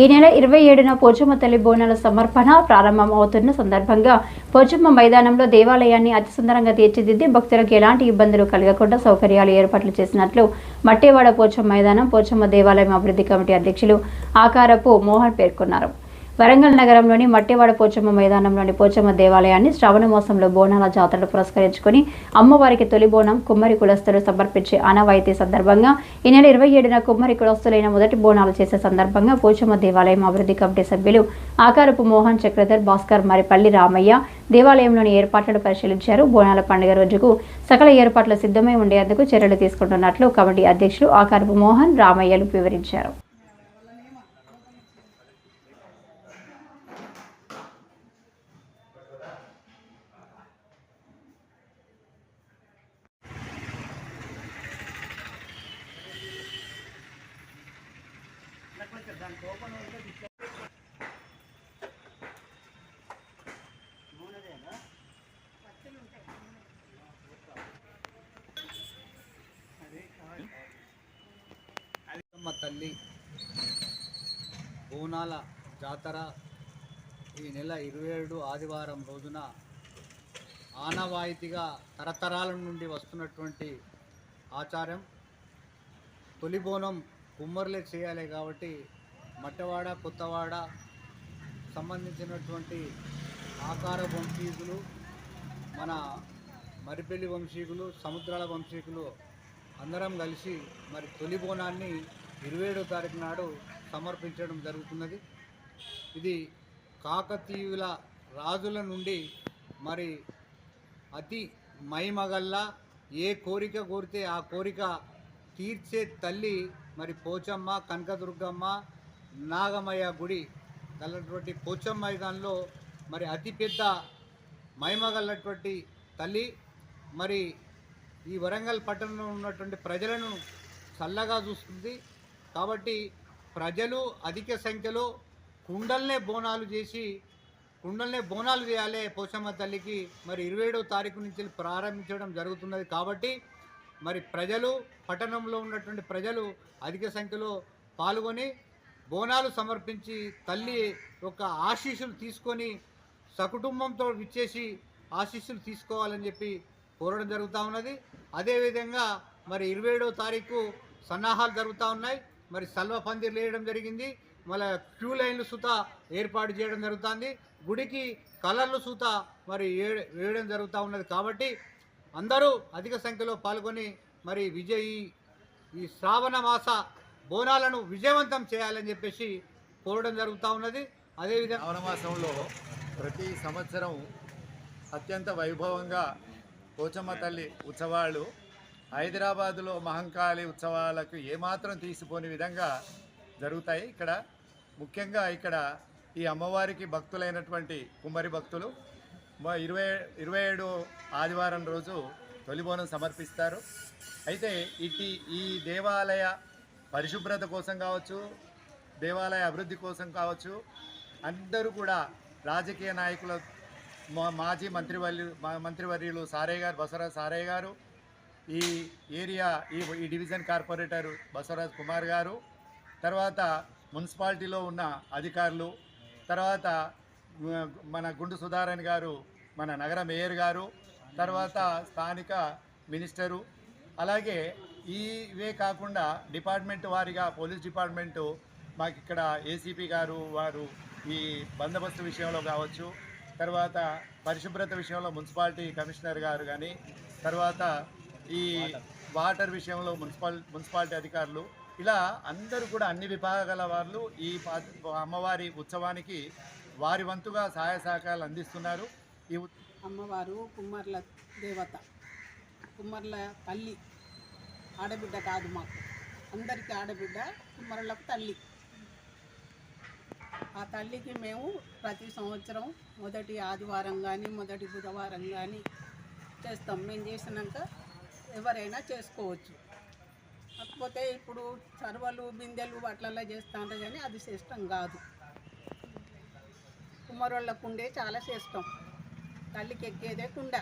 ఈ నెల ఇరవై ఏడున పోచమ్మ తల్లి బోనాల సమర్పణ ప్రారంభం అవుతున్న సందర్భంగా పోచమ్మ మైదానంలో దేవాలయాన్ని అతి సుందరంగా తీర్చిదిద్ది భక్తులకు ఎలాంటి ఇబ్బందులు కలగకుండా సౌకర్యాలు ఏర్పాట్లు చేసినట్లు మట్టేవాడ పోచమ్మ మైదానం పోచమ్మ దేవాలయం అభివృద్ధి కమిటీ అధ్యక్షులు ఆకారపు మోహన్ పేర్కొన్నారు. వరంగల్ నగరంలోని మట్టివాడ పోచమ్మ మైదానంలోని పోచమ్మ దేవాలయాన్ని శ్రావణ మాసంలో బోనాల జాతరను పురస్కరించుకుని అమ్మవారికి తొలి బోనం కుమ్మరి కులస్తులు సమర్పించే ఆనవాయితీ సందర్భంగా ఈ నెల ఇరవై ఏడున కుమ్మరి కులస్తులైన మొదటి బోనాలు చేసే సందర్భంగా పోచమ్మ దేవాలయం అభివృద్ధి కమిటీ సభ్యులు ఆకారపు మోహన్ చక్రధర్ భాస్కర్ మరిపల్లి రామయ్య దేవాలయంలోని ఏర్పాట్లను పరిశీలించారు. బోనాల పండుగ రోజుకు సకల ఏర్పాట్లు సిద్ధమై ఉండేందుకు చర్యలు తీసుకుంటున్నట్లు కమిటీ అధ్యక్షులు ఆకారపు మోహన్ రామయ్యలు వివరించారు. అమ్మ తల్లి బోనాల జాతర ఈ నెల ఇరవై ఏడు ఆదివారం రోజున ఆనవాయితీగా తరతరాల నుండి వస్తున్నటువంటి ఆచారం. తొలి బోనం కుమ్మర్లే చేయాలి కాబట్టి మట్టవాడ కొత్తవాడ సంబంధించినటువంటి ఆకార వంశీకులు మన మరిపెల్లి వంశీకులు సముద్రాల వంశీకులు అందరం కలిసి మరి తొలి బోనాన్ని ఇరవై ఏడో తారీఖు నాడు సమర్పించడం జరుగుతున్నది. ఇది కాకతీయుల రాజుల నుండి మరి అతి మైమగల్లా ఏ కోరిక కోరితే ఆ కోరిక తీర్చే తల్లి మరి పోచమ్మ కనకదుర్గమ్మ నాగమయ్య గుడి గలటువంటి పోచమ్మ మైదానంలో మరి అతిపెద్ద మైమగల్లటువంటి తల్లి. మరి ఈ వరంగల్ పట్టణంలో ఉన్నటువంటి ప్రజలను చల్లగా చూస్తుంది. కాబట్టి ప్రజలు అధిక సంఖ్యలో కుండల్నే బోనాలు చేసి కుండల్నే బోనాలు చేయాలి పోచమ్మ తల్లికి. మరి ఇరవై ఏడవ తారీఖు నుంచి ప్రారంభించడం జరుగుతున్నది కాబట్టి మరి ప్రజలు పట్టణంలో ఉన్నటువంటి ప్రజలు అధిక సంఖ్యలో పాల్గొని బోనాలు సమర్పించి తల్లి యొక్క ఆశీస్సులు తీసుకొని సకుటుంబంతో విచ్చేసి ఆశీస్సులు తీసుకోవాలని చెప్పి కోరడం జరుగుతూ ఉన్నది. అదేవిధంగా మరి ఇరవై ఏడవ తారీఖు సన్నాహాలు జరుగుతూ ఉన్నాయి. మరి సల్వ పందిర్లు వేయడం జరిగింది. మళ్ళీ క్యూ లైన్లు సుత ఏర్పాటు చేయడం జరుగుతుంది. గుడికి కలర్లు సుత మరి వేయడం జరుగుతూ ఉన్నది. కాబట్టి అందరూ అధిక సంఖ్యలో పాల్గొని మరి విజయ్ ఈ శ్రావణ మాస బోనాలను విజయవంతం చేయాలని చెప్పేసి కోరడం జరుగుతూ ఉన్నది. అదేవిధంగా శ్రావణ మాసంలో ప్రతి సంవత్సరం అత్యంత వైభవంగా పోచమ్మ తల్లి ఉత్సవాలు హైదరాబాదులో మహంకాళి ఉత్సవాలకు ఏమాత్రం తీసిపోని విధంగా జరుగుతాయి. ఇక్కడ ముఖ్యంగా ఇక్కడ ఈ అమ్మవారికి భక్తులైనటువంటి కుమ్మరి భక్తులు ఇరవై ఇరవై ఏడు ఆదివారం రోజు తొలిబోనం సమర్పిస్తారు. అయితే ఇటు ఈ దేవాలయ పరిశుభ్రత కోసం కావచ్చు దేవాలయ అభివృద్ధి కోసం కావచ్చు అందరూ కూడా రాజకీయ నాయకుల మా- మాజీ మంత్రివర్యు మంత్రివర్యులు సారయ్య గారు బసవరాజ్ సారయ్య గారు ఈ ఏరియా ఈ ఈ డివిజన్ కార్పొరేటర్ బసవరాజ్ కుమార్ గారు తర్వాత మున్సిపాలిటీలో ఉన్న అధికారులు తర్వాత మన గుండు సుధారన్ గారు మన నగర మేయర్ గారు తర్వాత స్థానిక మినిస్టరు అలాగే ఇవే కాకుండా డిపార్ట్మెంట్ వారిగా పోలీస్ డిపార్ట్మెంటు మాకు ఇక్కడ ఏసీపీ గారు వారు ఈ బందోబస్తు విషయంలో కావచ్చు తర్వాత పరిశుభ్రత విషయంలో మున్సిపాలిటీ కమిషనర్ గారు కానీ తర్వాత ఈ వాటర్ విషయంలో మున్సిపాల్ మున్సిపాలిటీ అధికారులు ఇలా అందరూ కూడా అన్ని విభాగాల వాళ్ళు ఈ అమ్మవారి ఉత్సవానికి వారి వంతుగా సహాయ సహకారాలు అందిస్తున్నారు. అమ్మవారు కుమ్మర్ల దేవత. కుమ్మర్ల తల్లి ఆడబిడ్డ కాదు మాకు. అందరికీ ఆడబిడ్డ కుమ్మరులకు తల్లి. ఆ తల్లికి మేము ప్రతి సంవత్సరం మొదటి ఆదివారం కానీ మొదటి బుధవారం కానీ చేస్తాం. మేము చేసినాక ఎవరైనా చేసుకోవచ్చు. కాకపోతే ఇప్పుడు చర్వలు బిందెలు అట్లలా చేస్తాను కానీ అది శ్రేష్టం కాదు. కుమ్మరోళ్ళ కుండే చాలా శ్రేష్టం. తల్లికి ఎక్కేదే కుండ.